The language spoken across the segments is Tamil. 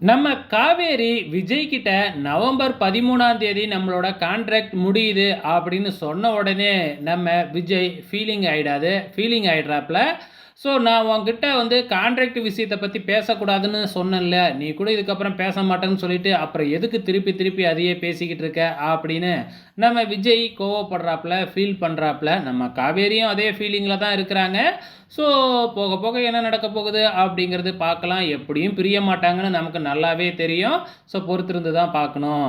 நம்ம காவேரி விஜய் கிட்ட நவம்பர் பதிமூணாம் தேதி நம்மளோட கான்ட்ராக்ட் முடியுது அப்படின்னு சொன்ன உடனே நம்ம விஜய் ஃபீலிங் ஆகிடாது ஃபீலிங் ஆகிடுறாப்புல ஸோ நான் உங்ககிட்ட வந்து கான்ட்ராக்ட் விஷயத்தை பற்றி பேசக்கூடாதுன்னு சொன்னேன்ல. நீ கூட இதுக்கப்புறம் பேச மாட்டேன்னு சொல்லிட்டு அப்புறம் எதுக்கு திருப்பி திருப்பி அதையே பேசிக்கிட்டு இருக்க? அப்படின்னு நம்ம விஜய் கோவப்படுறாப்புல ஃபீல் பண்ணுறாப்புல நம்ம காவேரியும் அதே ஃபீலிங்கில் தான் இருக்கிறாங்க. ஸோ போக போக என்ன நடக்க போகுது அப்படிங்கிறது பார்க்கலாம். எப்படியும் பிரிய மாட்டாங்கன்னு நமக்கு நல்லாவே தெரியும். ஸோ பொறுத்திருந்து தான் பார்க்கணும்.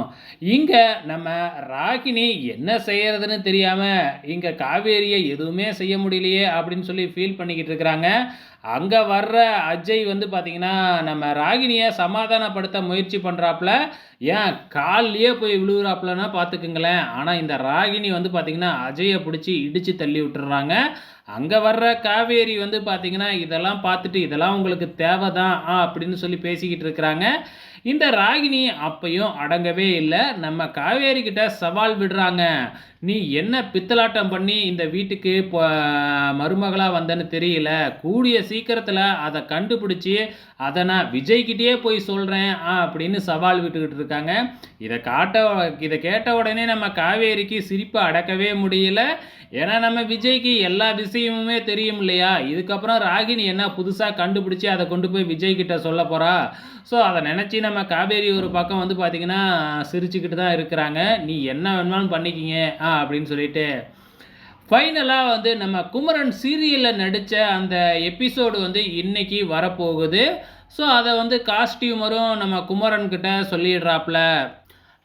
இங்கே நம்ம ராகினி என்ன செய்யறதுன்னு தெரியாமல் இங்கே காவேரியை எதுவுமே செய்ய முடியலையே அப்படின்னு சொல்லி ஃபீல் பண்ணிக்கிட்டு இருக்கிறாங்க. அங்கே வர்ற அஜய் வந்து பார்த்திங்கன்னா நம்ம ராகினியை சமாதானப்படுத்த முயற்சி பண்ணுறாப்புல ஏன்? கால்லையே போய் விழுகுறாப்புலன்னா பார்த்துக்குங்களேன் ஆனால் இந்த ராகினி வந்து பார்த்திங்கன்னா அஜயை பிடிச்சி இடித்து தள்ளி விட்டுறாங்க. அங்கே வர்ற காவேரி வந்து பார்த்திங்கன்னா இதெல்லாம் பார்த்துட்டு இதெல்லாம் உங்களுக்கு தேவை தான் ஆ அப்படின்னு சொல்லி பேசிக்கிட்டு இருக்கிறாங்க. இந்த ராகினி அப்பையும் அடங்கவே இல்லை. நம்ம காவேரி கிட்ட சவால் விடுறாங்க. நீ என்ன பித்தலாட்டம் பண்ணி இந்த வீட்டுக்கு இப்போ மருமகளாக வந்தேன்னு தெரியல. கூடிய சீக்கிரத்தில் அதை கண்டுபிடிச்சி அதை நான் விஜய்கிட்டயே போய் சொல்கிறேன் அப்படின்னு சவால் விட்டுக்கிட்டு இருக்காங்க. இதை காட்ட இதை கேட்ட உடனே நம்ம காவேரிக்கு சிரிப்பை அடக்கவே முடியல. ஏன்னா நம்ம விஜய்க்கு எல்லா விஷயமுமே தெரியும் இல்லையா இதுக்கப்புறம் ராகினி என்ன புதுசாக கண்டுபிடிச்சி அதை கொண்டு போய் விஜய் கிட்ட சொல்ல போகிறா ஸோ அதை நினச்சி நம்ம காவேரி ஒரு பக்கம் வந்து பார்த்திங்கன்னா சிரிச்சுக்கிட்டு தான் இருக்கிறாங்க. நீ என்ன வேணுமாலும் பண்ணிக்கிங்க ஆ அப்படின்னு சொல்லிட்டு. ஃபைனலாக வந்து நம்ம குமரன் சீரியலில் நடித்த அந்த எபிசோடு வந்து இன்னைக்கு வரப்போகுது. ஸோ அதை வந்து காஸ்டியூமரும் நம்ம குமரன் கிட்ட சொல்லிடுறாப்புல.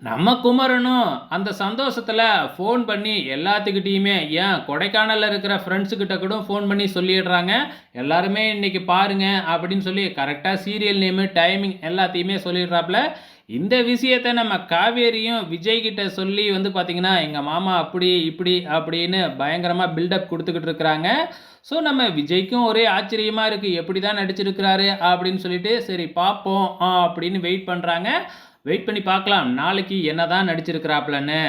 நம்ம குமரனும் அந்த சந்தோஷத்தில் ஃபோன் பண்ணி எல்லாத்துக்கிட்டேயுமே ஏன் கொடைக்கானலில் இருக்கிற ஃப்ரெண்ட்ஸுக்கிட்ட கூட ஃபோன் பண்ணி சொல்லிடுறாங்க. எல்லாருமே இன்றைக்கி பாருங்கள் அப்படின்னு சொல்லி கரெக்டாக சீரியல் நேமு டைமிங் எல்லாத்தையுமே சொல்லிடுறாப்புல. இந்த விஷயத்தை நம்ம காவேரியும் விஜய்கிட்ட சொல்லி வந்து பார்த்திங்கன்னா எங்கள் மாமா அப்படி இப்படி அப்படின்னு பயங்கரமாக பில்டப் கொடுத்துக்கிட்டு இருக்கிறாங்க. ஸோ நம்ம விஜய்க்கும் ஒரே ஆச்சரியமாக இருக்குது எப்படி தான் நடிச்சிருக்கிறாரு? அப்படின்னு சொல்லிட்டு சரி பார்ப்போம் ஆ அப்படின்னு வெயிட் பண்ணுறாங்க வெயிட் பண்ணி பார்க்கலாம். நாளைக்கு என்ன தான் நடிச்சிருக்கிறாப்லன்னு.